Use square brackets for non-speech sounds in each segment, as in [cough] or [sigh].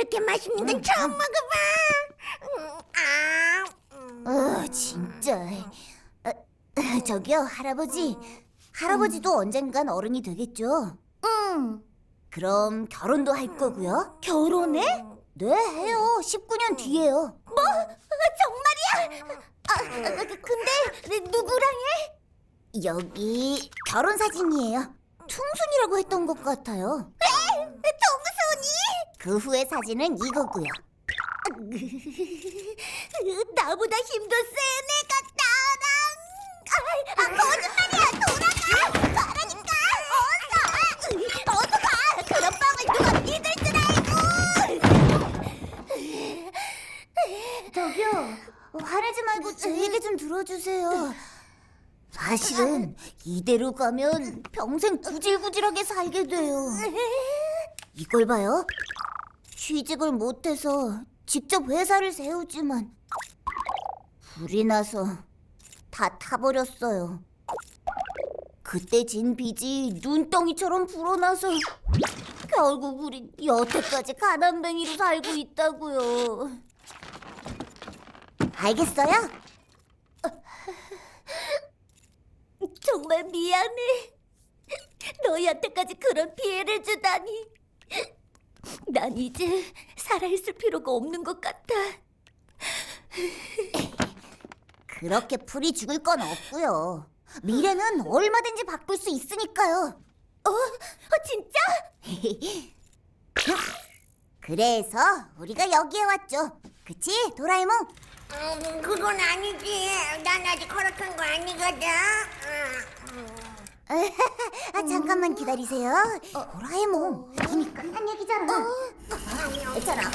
이렇게 맛있는 건 처음 먹어봐. 음, 아, 음. 어, 진짜. 어, 어, [laughs] 저기요, 할아버지. 할아버지도 언젠간 어른이 되겠죠? 응. 그럼 결혼도 할 거고요? 결혼해? 네, 해요. 19년 뒤에요. 뭐? 정말이야? 아, 아, 그- 근데 누구랑 해? 여기 결혼 사진이에요. 퉁순이라고 했던 것 같아요. 동순이? 그 후의 사진은 이거고요. [laughs] 나보다 힘도 센 애가 나랑. 아, 아 거짓말이야. 돌아가. 가라니까. 어서. 어서 가. 그런 빵을 누가 믿을 줄 알고. 저기요, 화내지 말고 제 얘기 좀 들어주세요. 사실은 이대로 가면 평생 구질구질하게 살게 돼요. 이걸 봐요. 취직을 못해서 직접 회사를 세우지만 불이 나서 다 타버렸어요. 그때 진 빚이 눈덩이처럼 불어나서 결국 우린 여태까지 가난뱅이로 살고 있다고요. 알겠어요? [laughs] 정말 미안해. 너희한테까지 그런 피해를 주다니. 난 이제 살아있을 필요가 없는 것 같아. 그렇게 풀이 죽을 건 없고요. 미래는 얼마든지 바꿀 수 있으니까요. 어? 어 진짜? [laughs] 그래서 우리가 여기에 왔죠. 그치, 도라에몽? 음, 그건 아니지. 난 아직 허락한 거 아니거든. [laughs] 아, 잠깐만 기다리세요. 도라에몽, 이미 끝난 얘기잖아. 괜찮아.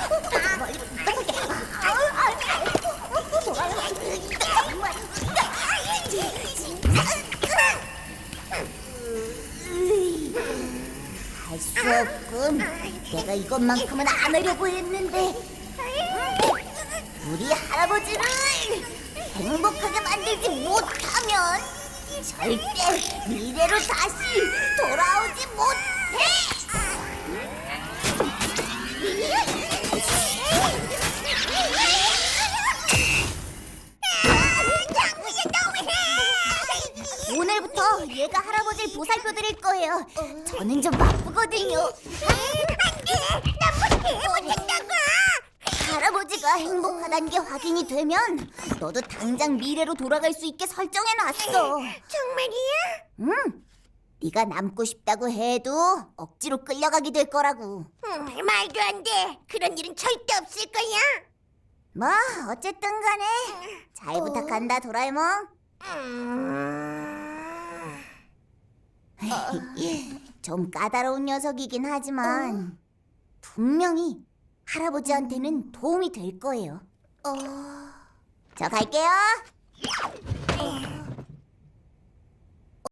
할수 없군. 내가 이것만큼은 안 하려고 했는데. 우리 할아버지를 행복하게 만들지 못하면 절대 미래로 다시 돌아오지 못해. 오늘부터 얘가 할아버지를 보살펴 드릴 거예요. 저는 좀 바쁘거든요. 안돼, 나 못해, 못한다고. 행복하다는 게 확인이 되면 너도 당장 미래로 돌아갈 수 있게 설정해 놨어. 정말이야? 응. 네가 남고 싶다고 해도 억지로 끌려가게 될 거라고. 음, 말도 안 돼. 그런 일은 절대 없을 거야. 뭐 어쨌든 간에 잘 부탁한다 도라에몽. 음. [laughs] 좀 까다로운 녀석이긴 하지만 분명히 할아버지한테는 도움이 될 거예요. 저 갈게요.